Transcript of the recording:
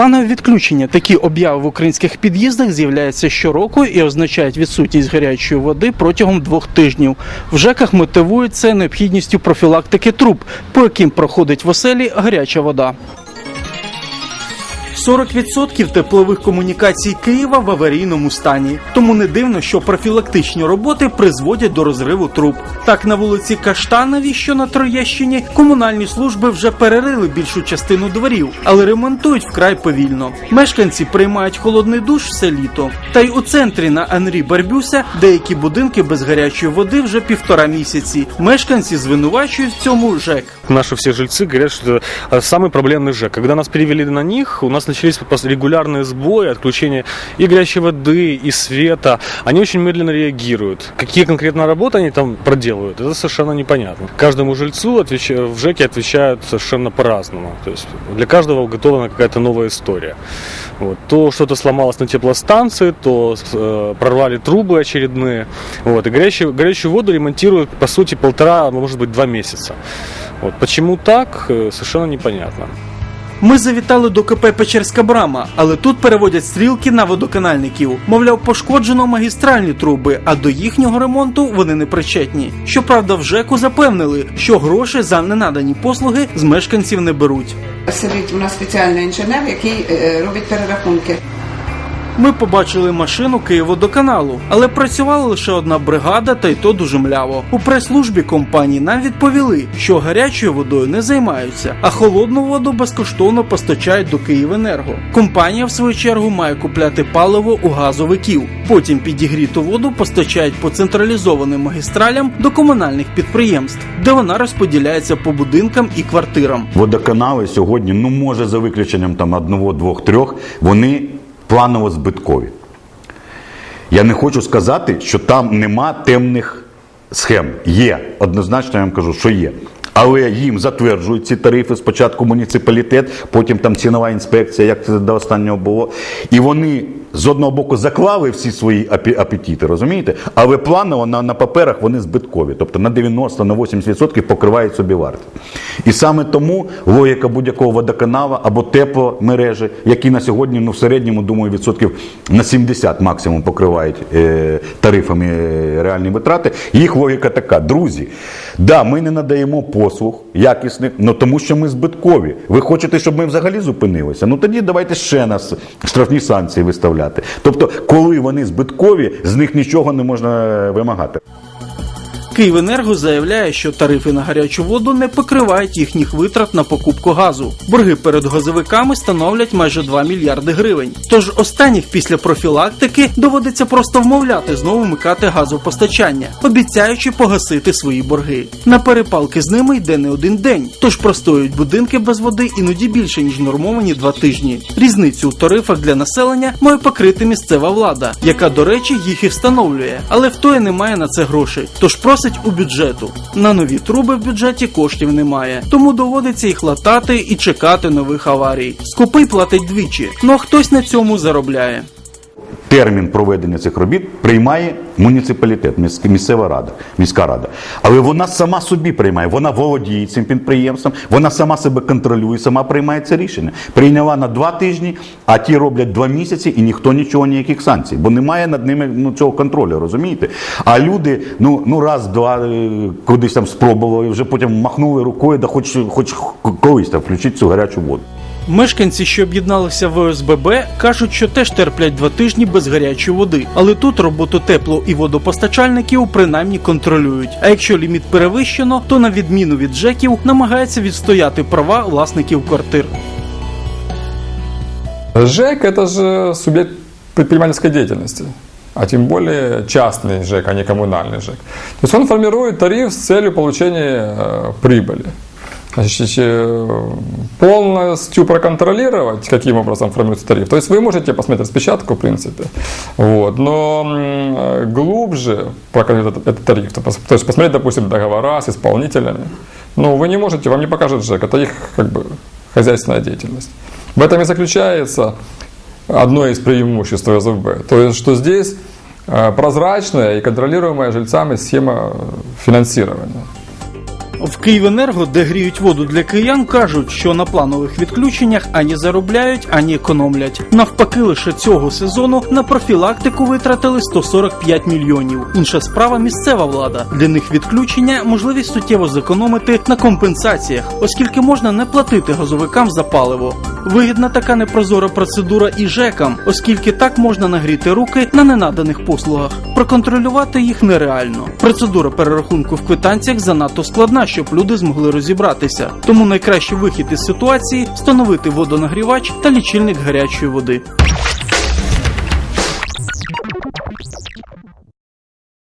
Планове відключення такі обяви в українських під'їздах з'являються щороку і означають відсутність гарячої води протягом двох тижнів. В ЖЕКах мотивують це необхідністю профілактики труб, по яким проходить в оселі гаряча вода. 40% теплових комунікацій Києва в аварійному стані. Тому не дивно, що профілактичні роботи призводять до розриву труб. Так на вулиці Каштановій, що на Троєщині, комунальні служби вже перерили більшу частину дворів, але ремонтують вкрай повільно. Мешканці приймають холодний душ все літо. Та й у центрі на Анрі Барбюса деякі будинки без гарячої води вже півтора місяці. Мешканці звинувачують в цьому ЖЕК. Наши все жильцы говорят, что это э, самый проблемный ЖЭК. Когда нас перевели на них, у нас начались регулярные сбои, отключение и горячей воды, и света. Они очень медленно реагируют. Какие конкретно работы они там проделывают, это совершенно непонятно. Каждому жильцу отвеч- в ЖЭКе отвечают совершенно по-разному. То есть для каждого уготована какая-то новая история. Вот. То что-то сломалось на теплостанции, то э, прорвали трубы очередные. Вот. И горячую, горячую воду ремонтируют, по сути, полтора, может быть, два месяца. Вот. Почему так, э, совершенно непонятно. Ми завітали до КП Печерська брама, але тут переводять стрілки на водоканальників. Мовляв, пошкоджено магістральні труби, а до їхнього ремонту вони не причетні. Щоправда, в ЖЕКу запевнили, що гроші за ненадані послуги з мешканців не беруть. Сидить у нас спеціальний інженер, який е, робить перерахунки. Ми побачили машину Києводоканалу, але працювала лише одна бригада, та й то дуже мляво. У прес-службі компанії нам відповіли, що гарячою водою не займаються, а холодну воду безкоштовно постачають до Київенерго. Компанія, в свою чергу, має купляти паливо у газовиків. Потім підігріту воду постачають по централізованим магістралям до комунальних підприємств, де вона розподіляється по будинкам і квартирам. Водоканали сьогодні, ну може за виключенням там одного, двох, трьох, вони планово збиткові. Я не хочу сказати, що там нема темних схем. Є, однозначно я вам кажу, що є. Але їм затверджують ці тарифи спочатку муніципалітет, потім там цінова інспекція, як це до останнього було. І вони з одного боку заклали всі свої апетити, розумієте? Але планово на, на паперах вони збиткові. Тобто на 90 на 80% покривають собі вартість. І саме тому логіка будь-якого водоканала або тепломережі, які на сьогодні ну, в середньому, думаю, відсотків на 70 максимум покривають е, тарифами е, реальні витрати. Їх логіка така: друзі, да, ми не надаємо послуг якісних, ну тому що ми збиткові. Ви хочете, щоб ми взагалі зупинилися? Ну тоді давайте ще нас штрафні санкції виставляти. Тобто, коли вони збиткові, з них нічого не можна е, вимагати. Київенерго заявляє, що тарифи на гарячу воду не покривають їхніх витрат на покупку газу. Борги перед газовиками становлять майже 2 мільярди гривень. Тож останніх після профілактики доводиться просто вмовляти знову вмикати газопостачання, обіцяючи погасити свої борги. На перепалки з ними йде не один день, тож простоюють будинки без води іноді більше ніж нормовані два тижні. Різницю у тарифах для населення має покрити місцева влада, яка, до речі, їх і встановлює, але в тої немає на це грошей. Тож просить у бюджету. На нові труби в бюджеті коштів немає, тому доводиться їх латати і чекати нових аварій. Скупий платить двічі, ну а хтось на цьому заробляє. Термін проведення цих робіт приймає муніципалітет, міс- місцева рада, міська рада. Але вона сама собі приймає, вона володіє цим підприємством, вона сама себе контролює, сама приймає це рішення. Прийняла на два тижні, а ті роблять два місяці, і ніхто нічого, ніяких санкцій, бо немає над ними ну, цього контролю, розумієте? А люди, ну, ну раз, два, е, кудись там спробували, вже потім махнули рукою, да хоч, хоч колись там включіть цю гарячу воду. Мешканці, що об'єдналися в ОСББ, кажуть, що теж терплять два тижні без гарячої води. Але тут роботу тепло і водопостачальників принаймні контролюють. А якщо ліміт перевищено, то на відміну від ЖЕКів намагаються відстояти права власників квартир. ЖЭК – это же субъект предпринимательской деятельности, а тем более частный ЖЭК, а не коммунальный ЖЭК. То есть он формирует тариф с целью получения э, прибыли. Значит, э, полностью проконтролировать, каким образом формируется тариф. То есть вы можете посмотреть распечатку, в принципе, вот, но э, глубже проконтролировать этот, тариф, то, есть посмотреть, допустим, договора с исполнителями, ну, вы не можете, вам не покажет ЖЭК, это их как бы хозяйственная деятельность. В этом и заключается одно из преимуществ ОСБ. То есть, что здесь э, прозрачная и контролируемая жильцами схема финансирования. В Київенерго, де гріють воду для киян, кажуть, що на планових відключеннях ані заробляють, ані економлять. Навпаки, лише цього сезону на профілактику витратили 145 мільйонів. Інша справа місцева влада. Для них відключення можливість суттєво зекономити на компенсаціях, оскільки можна не платити газовикам за паливо. Вигідна така непрозора процедура і ЖЕКам, оскільки так можна нагріти руки на ненаданих послугах. Проконтролювати їх нереально. Процедура перерахунку в квитанціях занадто складна, щоб люди змогли розібратися. Тому найкращий вихід із ситуації встановити водонагрівач та лічильник гарячої води.